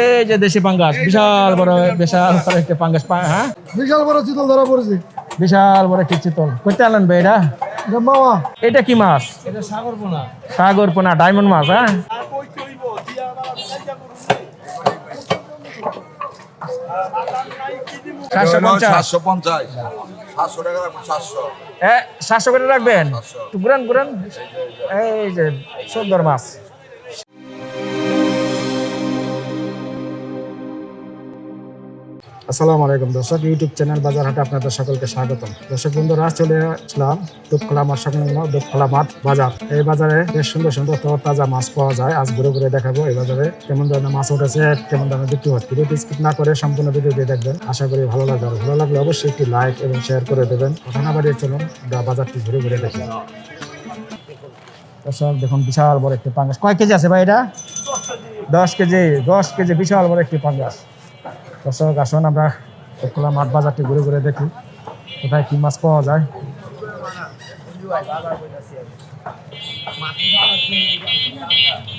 এই যে দেশি পাঙ্গাস বিশাল বড় বিশাল বড় একটা পাঙ্গাস হ্যাঁ? বিশাল বড় চিতল ধরা পড়েছে। বিশাল বড় একটি চিতল। করতে আনলেন ভাই এটা? এটা মামা এটা কি মাছ? এটা সাগর পোনা। সাগর পোনা ডায়মন্ড মাছ হ্যাঁ? সাতশো সাতশো করে রাখবেন? ঘুরান ঘুরান। এই যে সুন্দর মাছ। আসসালামু আলাইকুম দর্শক ইউটিউব চ্যানেল বাজার হাটে আপনাদের সকলকে স্বাগতম। দর্শক বন্ধুরা, চলে আসলাম দুপখোলা মাঠ, সংলগ্ন দুপখোলা মাঠ বাজার। এই বাজারে বেশ সুন্দর সুন্দর তাজা মাছ পাওয়া যায়। আজ ঘুরে ঘুরে দেখাবো এই বাজারে কেমন ধরনের মাছ উঠেছে, কেমন ধরনের বিক্রি হচ্ছে। ভিডিওটি স্কিপ না করে সম্পূর্ণ ভিডিওটি দেখবেন। আশা করি ভালো লাগবে। ভালো লাগলে অবশ্যই একটি লাইক এবং শেয়ার করে দেবেন। কথা না বাড়িয়ে চলুন বাজারটি ঘুরে ঘুরে দেখি। দর্শক, দেখুন, বিশাল বড় একটি পাঙ্গাস। কয় কেজি আছে ভাই এটা? দশ কেজি দশ কেজি, বিশাল বড় একটি পাঙ্গাস। দর্শক, আসুন আমরা খোলা মাঠ বাজারটি ঘুরে ঘুরে দেখি কোথায় কি মাছ পাওয়া যায়।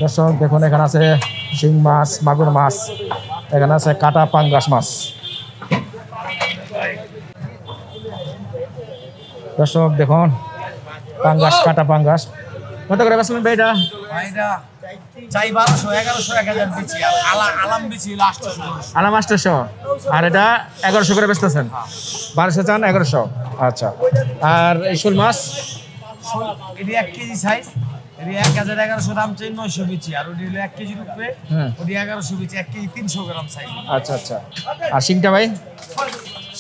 দর্শক, দেখুন, এখানে আছে শিং মাছ, মাগুর মাছ, এখানে আছে কাটা পাঙ্গাস মাছ। দর্শক, দেখুন, পাঙ্গাস, কাটা পাঙ্গাস। কত করে বেসলেন ভাই এটা চাই বারোশো এগারোশো এক হাজার বেচি। আলাম বেচি আলাম আটশোশো আর এটা এগারোশো করে বেচতেছেন? বারোশো চান এগারোশো। আচ্ছা। আর এই শোল মাছ? এটি এক কেজি সাইজ এটি এক হাজার এগারোশো দাম চাই নয়শো বেচি। আর ওটি হলো এক কেজির উপরে হ্যাঁ ওটি এগারোশো বেচি এক কেজি তিনশো গ্রাম সাইজ আচ্ছা আচ্ছা। আর শিংটা ভাই?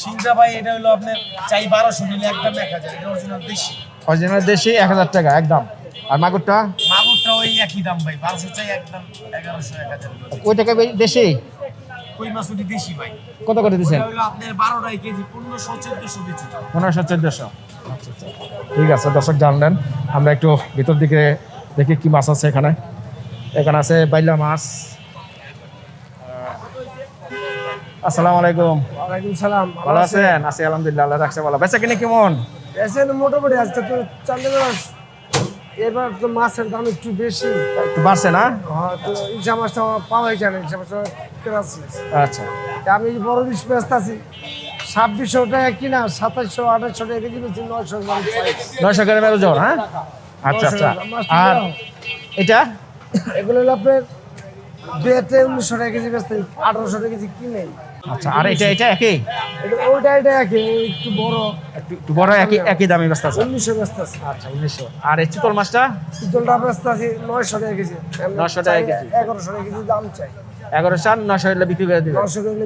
সিংটা ভাই এটা হলো আপনার চাই বারোশো নিলে একদম এক হাজার। এটা অরিজিনাল দেশি। অরিজিনাল দেশি এক হাজার টাকা একদম। আর মাগুরটা? মাগুরটা ওই একই দাম ভাই বারোশো চাই একদম এগারোশো এক হাজার। ওই টাকা দেশি? কই মাছ দেশি ভাই। কত করে দিচ্ছেন হলো আপনার বারোটাই কেজি পনেরোশো চোদ্দশো বেচি। পনেরোশো চোদ্দশো। আচ্ছা আচ্ছা। ঠিক আছে দর্শক জানলেন আমরা একটু ভিতর দিকে দেখি কি মাছ আছে এখানে। এখানে আছে বাইলা মাছ। আসসালামু আলাইকুম। ওয়ালাইকুম সালাম ভালো আছেন? আছি আলহামদুলিল্লাহ আল্লাহ রাখছে ভালো। বেচা কিনে কেমন? এসে মোটামুটি আজকে তো এবার তো মাছের দাম একটু বেশি। একটু বাড়ছে না? হ্যাঁ তো ইসা মাছটা পাওয়াই যায় না ইসা মাছটা কেনাচ্ছি আচ্ছা। আমি বড় বিশ ব্যস্ত আছি। ছাব্বিশশো টাকা কিনা সাতাশশো আঠাশশো টাকা কেজি বেশি নয়শো গ্রাম। নয়শো বেরো জ্বর হ্যাঁ? আচ্ছা আচ্ছা। আর এটা? এগুলো হলো আপনার দুয়েতে উনিশশো টাকা কেজি বেচতে আঠারোশো টাকা কেজি কিনে। আচ্ছা আর এটা এটা একই? ওইটা এটা একই একটু বড়। একটু বড় একই একই দামে ব্যস্ত আছে? উনিশশো ব্যস্ত আছে। আচ্ছা উনিশশো। আর এই চিতল মাছটা? শীতলটা ব্যস্ত আছে নয়শো টাকা কেজি। 900 টাকা কেজি। এগারোশো টাকা কেজি দাম চাই। এগারো চার নশো হলে বিক্রি করে দিবে।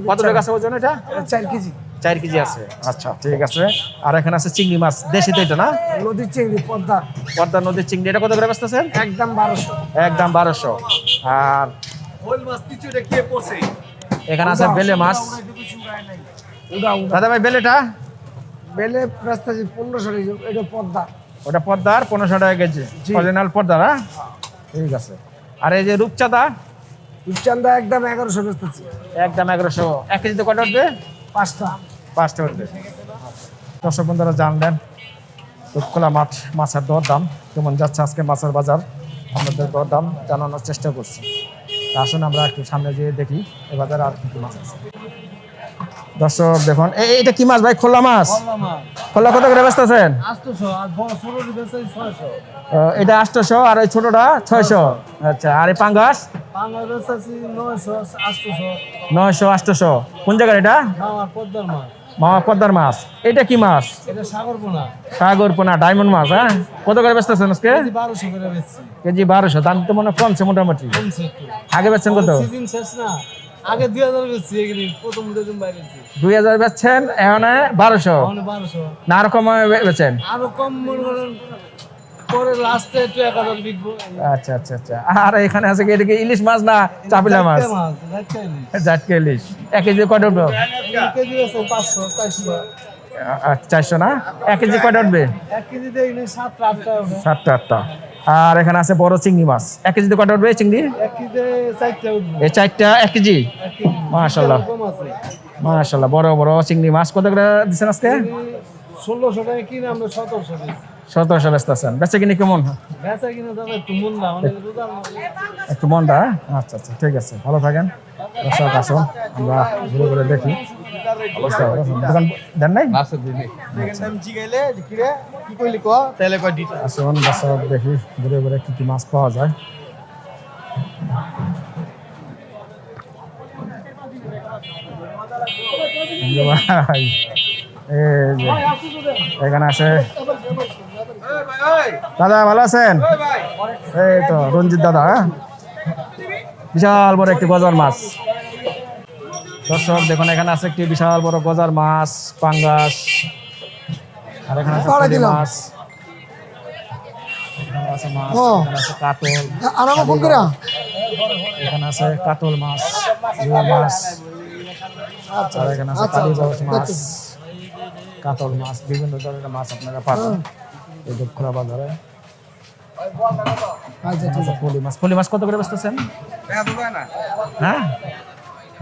কত টাকা আছে ওজন এটা? চার কেজি। চার কেজি আছে। আচ্ছা ঠিক আছে। আর এখানে আছে চিংড়ি মাছ। দেশি তো এটা না? নদীর চিংড়ি পদ্মা। পদ্মা নদীর চিংড়ি। এটা কত করে ব্যস্ত আছেন একদম বারোশো। একদম বারোশো। আর এখানে আছে বেলে মাছ। উড়া উড়া দাদা ভাই বেলেটা? বেলে আছে পনেরোশো এটা পদ্মা। ওটা পদ্মার পনেরোশো টাকা কেজি। জি। অরিজিনাল পদ্মা না ঠিক আছে। আর এই যে রূপচাঁদা? রূপচান্দা একদম এগারোশো ব্যস্ত একদম এগারোশো। এক কেজিতে কটা উঠবে? পাঁচটা। পাঁচটা উঠবে। দর্শক বন্ধুরা জানলেন খোলা মাঠ মাছের দর দাম কেমন যাচ্ছে আজকে মাছের বাজার? আপনাদের দর দাম জানানোর চেষ্টা করছি। আসুন আমরা একটু সামনে যেয়ে দেখি এ বাজারে আর কি মাছ আছে। দর্শক দেখুন এই কি মাছ ভাই? খোলা মাছ? খোলা কত করে এটা আটশোশো আর ওই ছোটটা ছয়শো? আচ্ছা আর এই পাঙ্গাস? নয়শো আটশোশো। কোন জায়গার এটা? পদ্মার মাছ। মামা পদ্মার মাছ। এটা কি মাছ? সাগর পোনা। ডায়মন্ড মাছ হ্যাঁ? কত করে বেচতেছেন আজকে? কেজি বারোশো দাম তো মনে কমছে মোটামুটি। আগে বেচছেন কত? আগে দুই হাজার বেচছি প্রথম দুজন বাইরে দুই হাজার বেচছেন এখন বারোশো? বারোশো। না আরও কম বেচেন আরও কম মনে করেন পরে লাস্টে একটু বিকবো আচ্ছা আচ্ছা আচ্ছা। আর এখানে আছে কি এটা কি ইলিশ মাছ না চাপিলা মাছ। জাটকে ইলিশ। এক কেজি উঠবে? এই কেজি আছে পাঁচশো চারশো। চারশো না? এক কেজি কয়টা উঠবে? কেজি সাতটা আটটা আর এখানে আছে বড় চিংড়ি মাছ। এক কেজিতে কয়টা উঠবে চিংড়ি? এক কেজিতে চারটা এই চারটা এক কেজি? কেজি। মাশাল্লাহ। মাশাল্লাহ বড় বড় চিংড়ি মাছ। কত করে দিচ্ছেন আজকে? ষোলোশো টাকা কিনে আমরা সতেরোশো সতেরোশো ব্যস্ত আছেন। বেচা কিনি কেমন? বেচা একটু মন মনটা হ্যাঁ? আচ্ছা আচ্ছা ঠিক আছে ভালো থাকেন। দর্শক আসুন আমরা ঘুরে ঘুরে দেখি? দোকান দেন নাই? আসুন দর্শক দেখি ঘুরে ঘুরে কি কি মাছ পাওয়া যায়। এখানে আছে দাদা ভালো আছেন? এই তো রঞ্জিত দাদা হ্যাঁ? বিশাল বড় একটি গজার মাছ। দর্শক দেখুন এখানে আছে একটি বিশাল বড় গজার মাছ পাঙ্গাস আর এখানে আছে। মাছ। এখানে আছে কাতল। মাছ মাছ আর এখানে আছে আচ্ছা, আচ্ছা, কাতল মাছ বিভিন্ন ধরনের মাছ আপনারা পাবেন। এই বাজারে। আচ্ছা ঠিক আচ্ছা, পলি মাছ। পলি মাছ কত করে বেচতেছেন? হ্যাঁ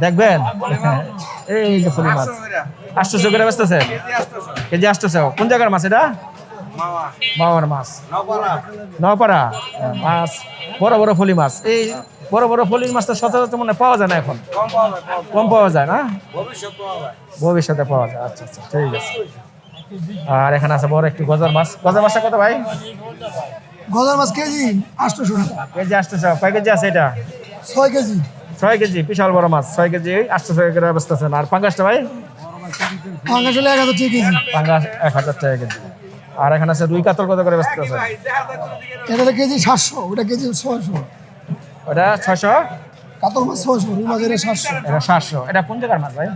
দেখবেন? এই যে পলি মাছ। আটশোশো করে বেচতেছেন? কেজি আটশোশো। কোন জায়গার মাছ এটা? মামার মাছ। নপাড়া মাছ। বড় বড় ফলি মাছ। এই বড় বড় ফলির মাছ তো সচরাচর মনে পাওয়া যায় না এখন? কম পাওয়া যায় না? ভবিষ্যতে পাওয়া যায়। আচ্ছা আচ্ছা ঠিক আছে। আর এখানে আছে বড় একটি গজার মাছ। গজার মাছটা কত ভাই? গজার মাছ কেজি আটশোশো টাকা। কেজি আটশোশো কয় কেজি আছে এটা? ছয় কেজি। ছয় কেজি বিশাল বড় মাছ। ছয় কেজি আটশো ছয় করে বেচতেছেন আর পাঙ্গাসটা ভাই? পাঙ্গাস হলে এক হাজার ছয় কেজি। পাঙ্গাস এক হাজার টাকা কেজি। আর এখানে আছে রুই কাতল কত করে বেচতেছেন এটা হলো কেজি সাতশো ওটা কেজি ছয়শো। ওটা ছশো কাতল মাছ ছয়শো রুই মাছ এটা সাতশো। এটা সাতশো। এটা কোন জায়গার মাছ ভাই?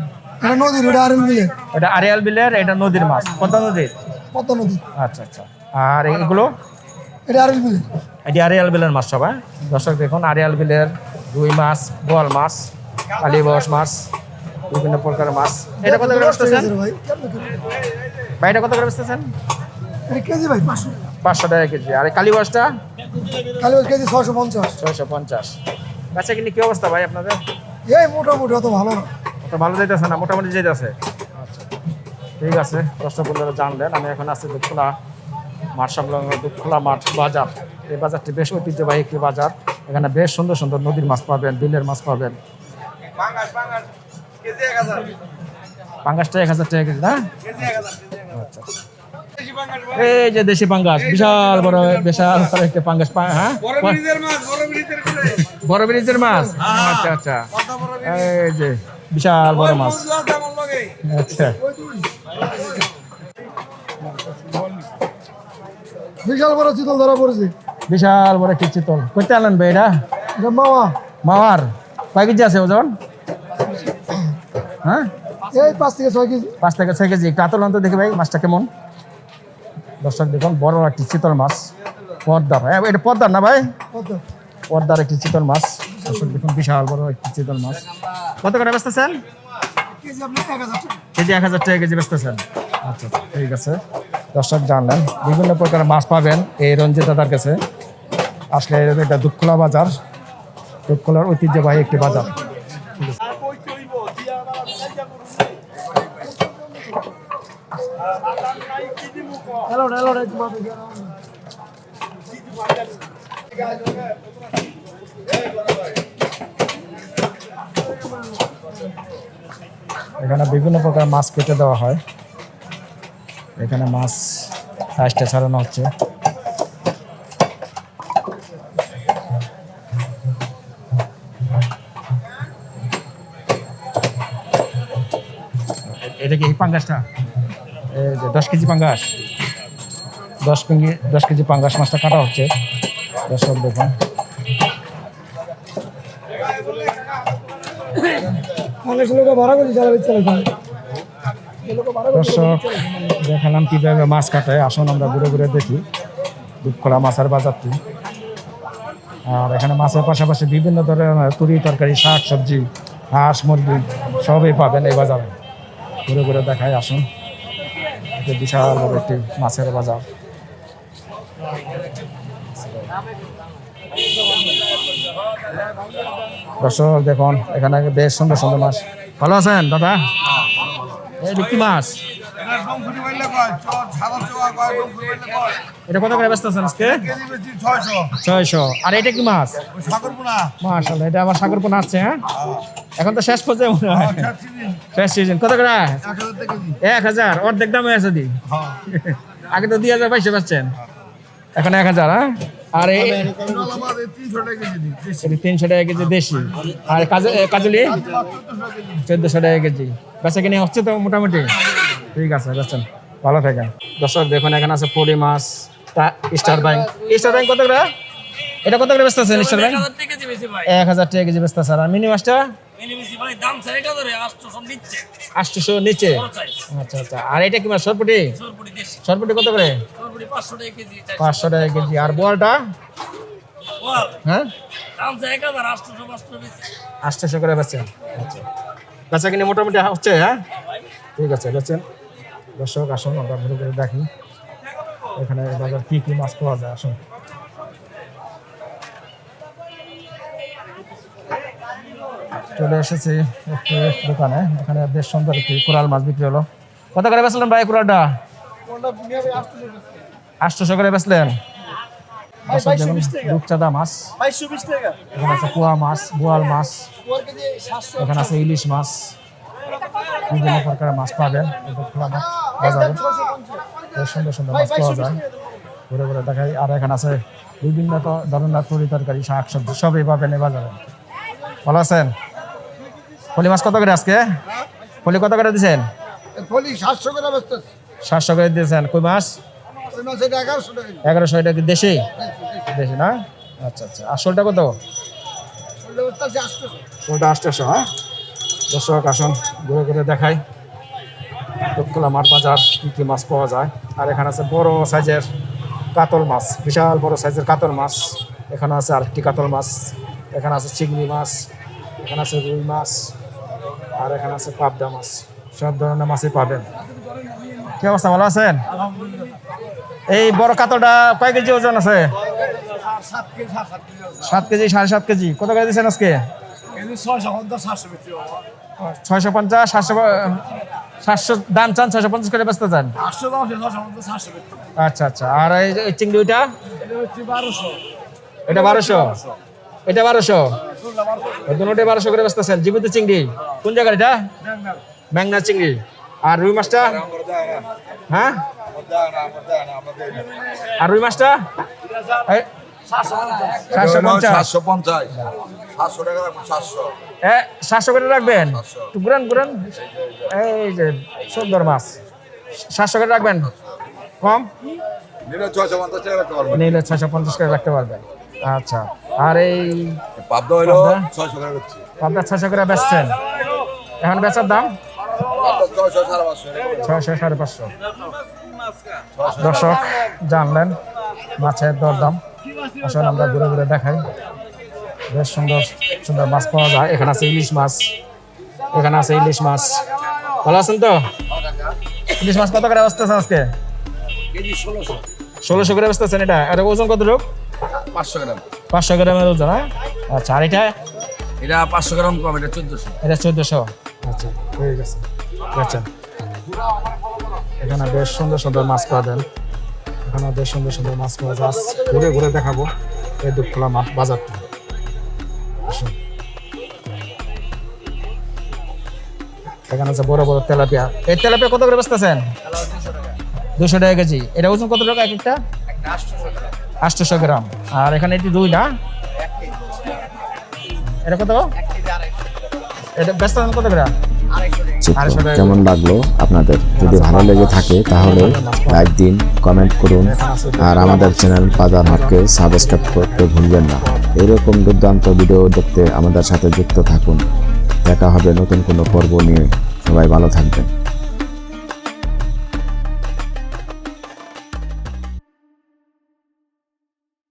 এটা নদীর আরেল মিলে এটা আরিয়াল বিলের এটা নদীর মাছ। কত নদীর? পদ্মা নদী আচ্ছা আচ্ছা। আর এগুলো এটা আরেল মিলে এটি আরিয়াল বিলের মাছ সব হ্যাঁ? দর্শক দেখুন আরিয়াল বিলের রুই মাছ বোয়াল মাছ কালীবস মাছ বিভিন্ন প্রকারের মাছ। এটা কত করে বেচতেছেন? ভাই এটা কত করে বেচতেছেন? কেজি ভাই? পাঁচশো পাঁচশো টাকা কেজি। আর কালীবসটা ওই কেজি ছয়শো পঞ্চাশ। ছয়শো পঞ্চাশ। আচ্ছা কিন্তু কি অবস্থা ভাই আপনাদের? এই মোটামুটি অত ভালো না। অত ভালো যাইতেছে না মোটামুটি যাইতেছে। আচ্ছা। ঠিক আছে দর্শক বন্ধুরা জানলেন আমি এখন আছি দুধখোলা মাঠ সংলগ্ন দুধখোলা মাঠ বাজার। এই বাজারটি বেশ ঐতিহ্যবাহী একটি বাজার। এখানে বেশ সুন্দর সুন্দর নদীর মাছ পাবেন বিলের মাছ পাবেন। পাঙ্গাসটা এক হাজার। টাকা কেজি না? আচ্ছা। এই যে দেশি পাঙ্গাস বিশাল বড় বিশাল বড় একটা পাঙ্গাস হ্যাঁ? বড় ব্রিজের মাছ মাছ? আচ্ছা আচ্ছা। এই যে বিশাল বড় মাছ। আচ্ছা। বিশাল বড় চিতল ধরা পড়েছে। বিশাল বড় একটি চিতল। করতে আনলেন ভাই এটা? মামা মামার কয় কেজি আছে ওজন? হ্যাঁ? এই পাঁচ থেকে ছয় কেজি। পাঁচ থেকে ছয় কেজি। একটু আতল অন্তর দেখি ভাই মাছটা কেমন? দর্শক দেখুন বড় একটি চিতল মাছ। পদ্মার এ, এটা পদ্মার না ভাই? পদ্মার একটি চিতল মাছ। দর্শক দেখুন বিশাল বড় একটি চিতল মাছ। কত করে হাজার টাকা কেজি এক হাজার টাকা, কেজি বেচতেছেন আচ্ছা ঠিক আছে। দর্শক জানলেন, বিভিন্ন প্রকারের মাছ পাবেন এই রঞ্জিত দাদার কাছে। আসলে এটা দুঃখলা বাজার। দুঃখলার ঐতিহ্যবাহী একটি বাজার। হ্যালো তোমার এখানে বিভিন্ন প্রকার মাছ কেটে দেওয়া হয়। এখানে মাছ সাইজটা ছাড়ানো হচ্ছে। এটা কি এই পাঙ্গাসটা? এই যে দশ কেজি পাঙ্গাস। দশ কেজি দশ কেজি পাঙ্গাস মাছটা কাটা হচ্ছে। দর্শক দেখুন। দর্শক, দেখালাম কীভাবে মাছ কাটায় আসুন আমরা ঘুরে ঘুরে দেখি। দুধকলা মাছের বাজারটি আর এখানে মাছের পাশাপাশি বিভিন্ন ধরনের তুরি তরকারি, শাক সবজি, হাঁস, মুরগি সবই পাবেন এই বাজারে। ঘুরে ঘুরে দেখাই, আসুন। বিশাল বড় একটি মাছের বাজার। দর্শক দেখুন এখানে বেশ সুন্দর সুন্দর মাছ। ভালো আছেন দাদা? কি মাছ? এটা কত করে ব্যস্ত আছেন আজকে? ছয়শো। ছয়শো আর এটা কি মাছ? এটা পোনা আছে হ্যাঁ? এখন তো শেষ পর্যায়ে মনে হয়। শেষ সিজন কত করে? এক হাজার। অর্ধেক দামে আছে দি। হ্যাঁ। আগে তো দুই হাজার বাইশে পাচ্ছেন। এখন এক হাজার হ্যাঁ? আর তিনশো টাকা কেজি দেশি। আর কাজু এ, চোদ্দশো টাকা কেজি। বেচা কিনে হচ্ছে তো মোটামুটি। ঠিক আছে বেচেন। ভালো থাকেন। দর্শক দেখুন এখানে আছে পলি মাছ তা স্টার ব্যাংক। স্টার ব্যাংক কত করে? এটা কত করে বেচতে আছেন স্টার ব্যাংক? হাজার কেজি বেশি ভাই। এক হাজার টাকা কেজি বেচতে আর মিনি মাছটা? মিনি আটশোশো নিচে আচ্ছা আচ্ছা। আর এটা কি মাছ? সরপুটি? সরপুটি কত করে? পাঁচশো টাকা কেজি আর বোয়ালটা হ্যাঁ? আটশোশো করে বেচেন আচ্ছা। বেচা কিনে মোটামুটি হচ্ছে হ্যাঁ? ঠিক আছে বেচেন। দর্শক আসুন আমরা ঘুরে ঘুরে দেখি। এখানে বাজার কি কি মাছ পাওয়া যায় আসুন। চলে এসেছি একটি দোকানে। এখানে বেশ সুন্দর একটি কোরাল মাছ বিক্রি হলো। কত করে বেচলেন ভাই কোরালটা? আটশোশো করে বেচলেন। রূপচাঁদা মাছ। এখানে আছে কুয়া মাছ বোয়াল মাছ। এখানে আছে ইলিশ মাছ। বিভিন্ন প্রকারের মাছ পাবেন। বাজারে। বেশ সুন্দর সুন্দর মাছ পাওয়া যায়। ঘুরে ঘুরে দেখাই। আর এখানে আছে বিভিন্ন ধরনের তরি তরকারি শাক সবজি সবই পাবেন এই বাজারে। ভালো আছেন? ফলি মাছ কত করে আজকে? ফলি কত করে দিয়েছেন ফলি সাতশো করে সাতশো করে দিয়েছেন। কই মাছ? এগারোশো এটা কি দেশি? দেশি না? আচ্ছা আচ্ছা। আসলটা কত? ওটা আটশোশো হ্যাঁ? দর্শক আসুন ঘুরে ঘুরে দেখাই। দক্ষলা মাঠ বাজার কী কী মাছ পাওয়া যায়। আর এখানে আছে বড় সাইজের কাতল মাছ বিশাল বড় সাইজের কাতল মাছ। এখানে আছে আরেকটি কাতল মাছ। এখানে আছে চিংড়ি মাছ। এখানে আছে রুই মাছ। আর এখানে আছে পাবদা মাছ। সব ধরনের মাছই পাবেন। কি অবস্থা ভালো আছেন? এই বড় কাতলটা কয় কেজি ওজন আছে? সাত কেজি সাড়ে সাত কেজি। কত করে দিচ্ছেন আজকে? ছয়শো পঞ্চাশ সাতশো সাতশো দাম চান ছয়শো পঞ্চাশ করে বেচতে চান? আচ্ছা আচ্ছা। আর এই চিংড়ি ওইটা? এটা বারোশো। এটা বারোশো। দুটোটাই বারোশো করে বেচতেছেন জীবিত চিংড়ি। কোন জায়গার এটা? ম্যাংনা চিংড়ি। আর রুই মাছটা? হ্যাঁ? আর রুই মাছটা? সাতশো পঞ্চাশ। সাতশো টাকা সাতশো। এ সাতশো করে রাখবেন? ঘুরান ঘুরান। এই যে সুন্দর মাছ। সাতশো করে রাখবেন? কম? নিলে ছয়শো পঞ্চাশ করে রাখতে পারবেন। আচ্ছা। আর এই পাবদা হইল ছয়শো টাকা পাবদা ছয়শো করে বেচছেন। এখন বেচার দাম? ছয়শো সাড়ে পাঁচশো। দর্শক জানলেন মাছের দরদাম। আসলে আমরা ঘুরে ঘুরে দেখাই। বেশ সুন্দর সুন্দর মাছ পাওয়া যায়। এখানে আছে ইলিশ মাছ। এখানে আছে ইলিশ মাছ। ভালো আছেন তো? ইলিশ মাছ কত করে বসতেছেন আজকে? ষোলোশো করে বসতেছেন এটা। এটা ওজন কত লোক পাঁচশো গ্রাম। পাঁচশো গ্রামের ওজন হ্যাঁ? আচ্ছা আর এটা? এটা পাঁচশো গ্রাম কম এটা চোদ্দশো। এটা চোদ্দশো। আচ্ছা ঠিক আছে আচ্ছা। এখানে বেশ সুন্দর সুন্দর মাছ পাবেন এখানে বেশ সুন্দর সুন্দর মাছ পাওয়া যায়। ঘুরে ঘুরে দেখাবো। এই দুঃখলা মাছ বাজারটা। এখানে আছে বড় বড় তেলাপিয়া। এই তেলাপিয়া কত করে বেচতেছেন? দুশো টাকা কেজি। এটা ওজন কত টাকা এক একটা? আটশোশো গ্রাম। আর এখানে এটি দুই না? এটা কত? এটা ব্যস্ত কত গ্রাম কেমন লাগল আপনাদের? যদি ভালো লেগে থাকে, তাহলে লাইক দিন কমেন্ট করুন, আর আমাদের চ্যানেল বাজার হাটকে সাবস্ক্রাইব করতে ভুলবেন না। এরকম দুর্দান্ত ভিডিও দেখতে আমাদের সাথে যুক্ত থাকুন। দেখা হবে নতুন কোনো পর্ব নিয়ে। সবাই ভালো থাকবেন।